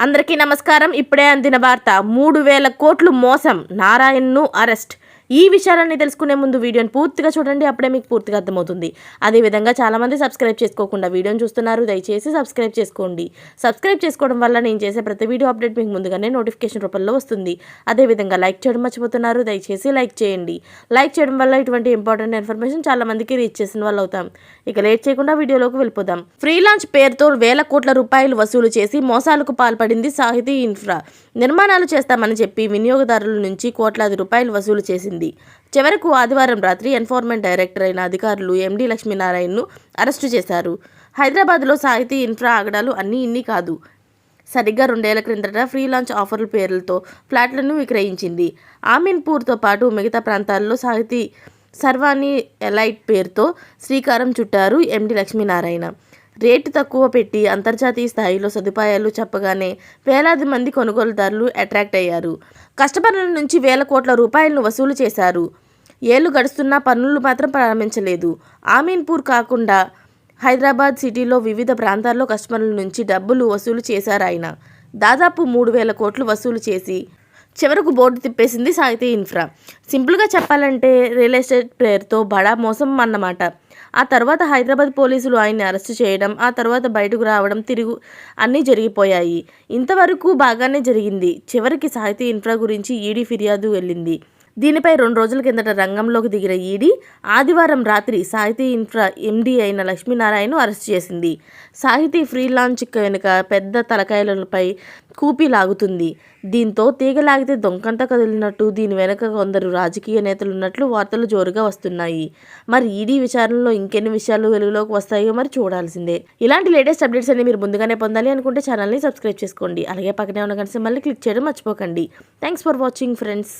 అందరికీ నమస్కారం. ఇప్పుడే అందిన వార్త మూడు వేల కోట్లు మోసం నారాయణ్ను అరెస్ట్. ఈ విషయాలన్నీ తెలుసుకునే ముందు వీడియోని పూర్తిగా చూడండి అప్పుడే మీకు పూర్తిగా అర్థమవుతుంది. అదేవిధంగా చాలామంది సబ్స్క్రైబ్ చేసుకోకుండా వీడియోని చూస్తున్నారు దయచేసి సబ్స్క్రైబ్ చేసుకోండి. సబ్స్క్రైబ్ చేసుకోవడం వల్ల నేను చేసే ప్రతి వీడియో అప్డేట్ మీకు ముందుగానే నోటిఫికేషన్ రూపంలో వస్తుంది. అదేవిధంగా లైక్ చేయడం మర్చిపోతున్నారు దయచేసి లైక్ చేయండి. లైక్ చేయడం వల్ల ఇటువంటి ఇంపార్టెంట్ ఇన్ఫర్మేషన్ చాలామందికి రీచ్ చేసిన వాళ్ళు అవుతాం. ఇక లేట్ చేయకుండా వీడియోలోకి వెళ్ళిపోదాం. ఫ్రీ లాంచ్ పేరుతో వేల కోట్ల రూపాయలు వసూలు చేసి మోసాలకు పాల్పడింది సాహితీ ఇన్ఫ్రా. నిర్మాణాలు చేస్తామని చెప్పి వినియోగదారుల నుంచి కోట్లాది రూపాయలు వసూలు చేసింది చివరకు ఆదివారం రాత్రి ఎన్ఫోర్స్మెంట్ డైరెక్టర్ అయిన అధికారులు ఎండి లక్ష్మీనారాయణను అరెస్టు చేశారు. హైదరాబాద్లో సాహితీ ఇన్ఫ్రా ఆగడాలు అన్నీ ఇన్ని కాదు. సరిగ్గా రెండేళ్ళ క్రిందట ఫ్రీ లాంచ్ ఆఫర్ల పేర్లతో ఫ్లాట్లను విక్రయించింది. ఆమీన్పూర్తో పాటు మిగతా ప్రాంతాల్లో సాహితీ సర్వాణి ఎలైట్ పేరుతో శ్రీకారం చుట్టారు ఎండి లక్ష్మీనారాయణ. రేటు తక్కువ పెట్టి అంతర్జాతీయ స్థాయిలో సదుపాయాలు చెప్పగానే వేలాది మంది కొనుగోలుదారులు అట్రాక్ట్ అయ్యారు. కస్టమర్ల నుంచి వేల కోట్ల రూపాయలను వసూలు చేశారు. ఏళ్ళు గడుస్తున్నా పన్నులు మాత్రం ప్రారంభించలేదు. ఆమీన్పూర్ కాకుండా హైదరాబాద్ సిటీలో వివిధ ప్రాంతాల్లో కస్టమర్ల నుంచి డబ్బులు వసూలు చేశారు ఆయన. దాదాపు మూడు వేల కోట్లు వసూలు చేసి చివరకు బోర్డు తిప్పేసింది సాహితీ ఇన్ఫ్రా. సింపుల్గా చెప్పాలంటే రియల్ ఎస్టేట్ పేరుతో బడా మోసం అన్నమాట. ఆ తర్వాత హైదరాబాద్ పోలీసులు ఆయన్ని అరెస్ట్ చేయడం ఆ తర్వాత బయటకు రావడం తిరుగు అన్నీ జరిగిపోయాయి. ఇంతవరకు బాగానే జరిగింది. చివరికి సాహితీ ఇన్ఫ్రా గురించి ఈడీ ఫిర్యాదు వెళ్ళింది. దీనిపై రెండు రోజుల కిందట రంగంలోకి దిగిన ఈడీ ఆదివారం రాత్రి సాహితీ ఇన్ఫ్రా ఎండీ అయిన లక్ష్మీనారాయణను అరెస్ట్ చేసింది. సాహితీ ఫ్రీ లాంచ్ వెనుక పెద్ద తలకాయలపై కూపి లాగుతుంది. దీంతో తీగలాగితే దొంకంతా కదిలినట్టు దీని వెనుక కొందరు రాజకీయ నేతలు ఉన్నట్లు వార్తలు జోరుగా వస్తున్నాయి. మరి ఈడీ విచారణలో ఇంకెన్ని విషయాలు వెలుగులోకి వస్తాయో మరి చూడాల్సిందే. ఇలాంటి లేటెస్ట్ అప్డేట్స్ అన్ని మీరు ముందుగానే పొందాలి అనుకుంటే ఛానల్ని సబ్స్క్రైబ్ చేసుకోండి. అలాగే పక్కనే ఉన్న కనీసం మళ్ళీ క్లిక్ చేయడం మర్చిపోకండి. Thanks for watching friends.